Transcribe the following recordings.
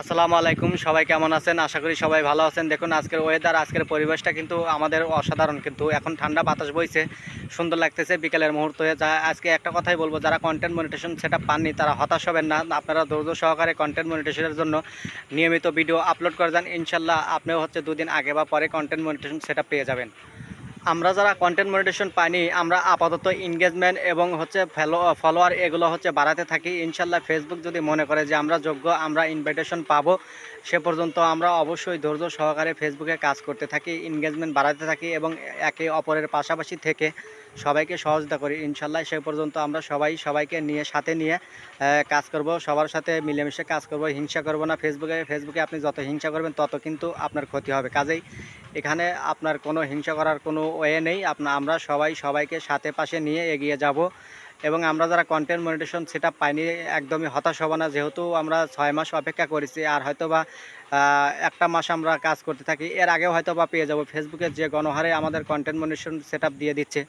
আসসালামু আলাইকুম, সবাই কেমন আছেন? আশা করি সবাই ভালো আছেন। দেখুন, আজকের ওয়েদার আজকের পরিবেশটা কিন্তু আমাদের অসাধারণ কিন্তু। এখন ঠান্ডা বাতাস বইছে, সুন্দর লাগতেছে বিকেলের মুহূর্তে যা আজকে একটা কথাই বলব, যারা কন্টেন্ট মনিটেশন সেটা পাননি, তারা হতাশ হবেন না। আপনারা ধৈর্য সহকারে কন্টেন্ট মনিটেশনের জন্য নিয়মিত ভিডিও আপলোড করে যান। ইনশাল্লাহ আপনিও হচ্ছে দুদিন আগে বা পরে কন্টেন্ট মনিটেশন সেটা পেয়ে যাবেন। আমরা যারা কন্টেন্ট মনিটেশন পাইনি, আমরা আপাতত এনগেজমেন্ট এবং হচ্ছে ফলো ফলোয়ার এগুলো হচ্ছে বাড়াতে থাকি। ইনশাল্লাহ ফেসবুক যদি মনে করে যে আমরা যোগ্য, আমরা ইনভাইটেশন পাবো, সে পর্যন্ত আমরা অবশ্যই ধৈর্য সহকারে ফেসবুকে কাজ করতে থাকি এনগেজমেন্ট বাড়াতে থাকি এবং একে অপরের পাশাপাশি থেকে সবাইকে সহযোগিতা করি। ইনশাল্লাহ সে পর্যন্ত আমরা সবাই সবাইকে নিয়ে, সাথে নিয়ে কাজ করব, সবার সাথে মিলেমিশে কাজ করব, হিংসা করব না। ফেসবুকে ফেসবুকে আপনি যত হিংসা করবেন, তত কিন্তু আপনার ক্ষতি হবে। কাজেই এখানে আপনার কোনো হিংসা করার কোনো ওয়ে নেই। আপনার আমরা সবাই সবাইকে সাথে পাশে নিয়ে এগিয়ে যাব এবং আমরা যারা কন্টেন্ট মনিটেশন সেটা পাইনি, একদমই হতাশ হব না। যেহেতু আমরা ছয় মাস অপেক্ষা করেছি আর হয়তো বা একটা মাস আমরা কাজ করতে থাকি, এর আগেও হয়তো বা পেয়ে যাব। ফেসবুকে যে গণহারে আমাদের কন্টেন্ট মনিটেশন সেট দিয়ে দিচ্ছে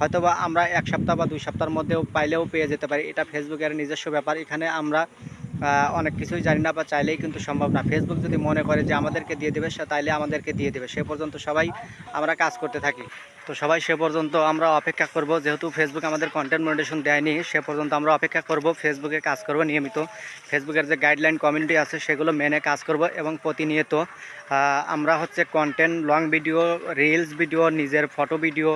হয়তো বা আমরা এক সপ্তাহ বা দুই সপ্তাহের মধ্যেও পাইলেও পেয়ে যেতে পারি। এটা ফেসবুকের নিজস্ব ব্যাপার। এখানে আমরা অনেক কিছুই জানি না বা চাইলেই কিন্তু সম্ভব না। ফেসবুক যদি মনে করে যে আমাদেরকে দিয়ে দেবে, সে তাইলে আমাদেরকে দিয়ে দেবে। সে পর্যন্ত সবাই আমরা কাজ করতে থাকি। তো সবাই সে পর্যন্ত আমরা অপেক্ষা করব, যেহেতু ফেসবুক আমাদের কন্টেন্ট মনিটেশন দেয়নি, সে পর্যন্ত আমরা অপেক্ষা করব ফেসবুকে কাজ করব নিয়মিত। ফেসবুকের যে গাইডলাইন কমিউনিটি আছে, সেগুলো মেনে কাজ করব এবং প্রতিনিয়ত আমরা হচ্ছে content long video reels video নিজের photo video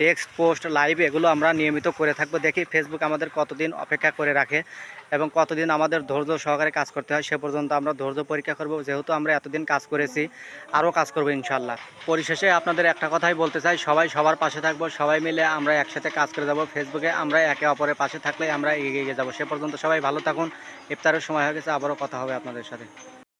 text post live এগুলো আমরা নিয়মিত করে থাকব। দেখি ফেসবুক আমাদের কতদিন অপেক্ষা করে রাখে এবং কতদিন আমাদের ধৈর্য সহকারে কাজ করতে হয়, সে পর্যন্ত আমরা ধৈর্য পরীক্ষা করব। যেহেতু আমরা এতদিন কাজ করেছি, আরও কাজ করব ইনশাল্লাহ পরিশেষে আপনাদের একটা কথাই বলতে চাই, সবাই সবার পাশে থাকব, সবাই মিলে আমরা একসাথে কাজ করে যাব ফেসবুকে আমরা একে অপরের পাশে থাকলে আমরা এগিয়ে যাব। সে পর্যন্ত সবাই ভালো থাকুন। ইফতারের সময় হয়ে গেছে, আবারও কথা হবে আপনাদের সাথে।